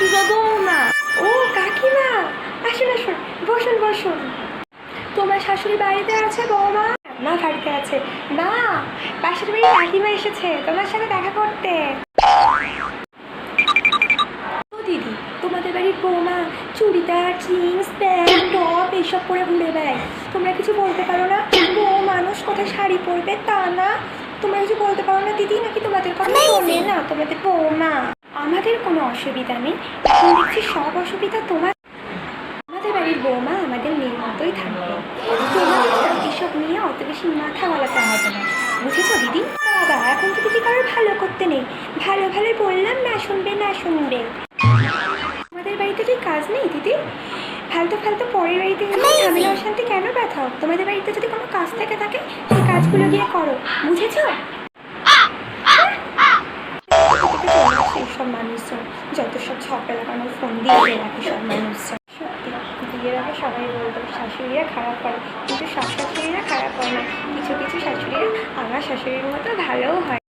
কি গো বৌমা? ও কাকিমা আসুন আসুন বসুন বসুন। তোমার শাশুড়ি বাড়িতে আছে বৌমা? না বাড়িতে আছে। না পাশের বাড়ি কাকিমা এসেছে তোমার সাথে দেখা করতে। দিদি তোমাদের বাড়ির বৌমা চুড়িদার জিন্স প্যান্ট টপ এইসব পরে ঘুরে বেড়ায়। তোমরা কিছু বলতে পারো না? বউ মানুষ কোথায় শাড়ি পরবে তা না? তোমরা কিছু বলতে পারো না দিদি? নাকি তোমাদের কথা শোনে না তোমাদের বৌমা? আমাদের কোনো অসুবিধা নেই। এখন দেখছি সব অসুবিধা তোমার। আমাদের বাড়ির বৌমা আমাদের মেয়ের মতোই থাকবে। তোমাদের এসব নিয়ে অত বেশি মাথা গলাতে হবে না। বুঝেছ দিদি? বাবা এখন তো দিদি কারোর ভালো করতে নেই। ভালো ভালো বললাম না শুনবে না শুনবে। আমাদের বাড়িতে কি কাজ নেই দিদি? ফালতু ফালতু পরের বাড়িতে ঝামেলা অশান্তি কেন ব্যথাও তোমাদের বাড়িতে যদি কোনো কাজ থেকে থাকে সেই কাজগুলো গিয়ে করো। বুঝেছ সেই সব মানুষজন যত সব ঝগড়া লাগানো, ফোন দিয়ে দিয়ে রাখে সব মানুষজন। সত্যি বিয়ের আগে সবাই বলতো, শাশুড়িরা খারাপ করে। কিন্তু সব শাশুড়িরা খারাপ হয় না। কিছু কিছু শাশুড়িরা আমার শাশুড়ির মতো ভালোও হয়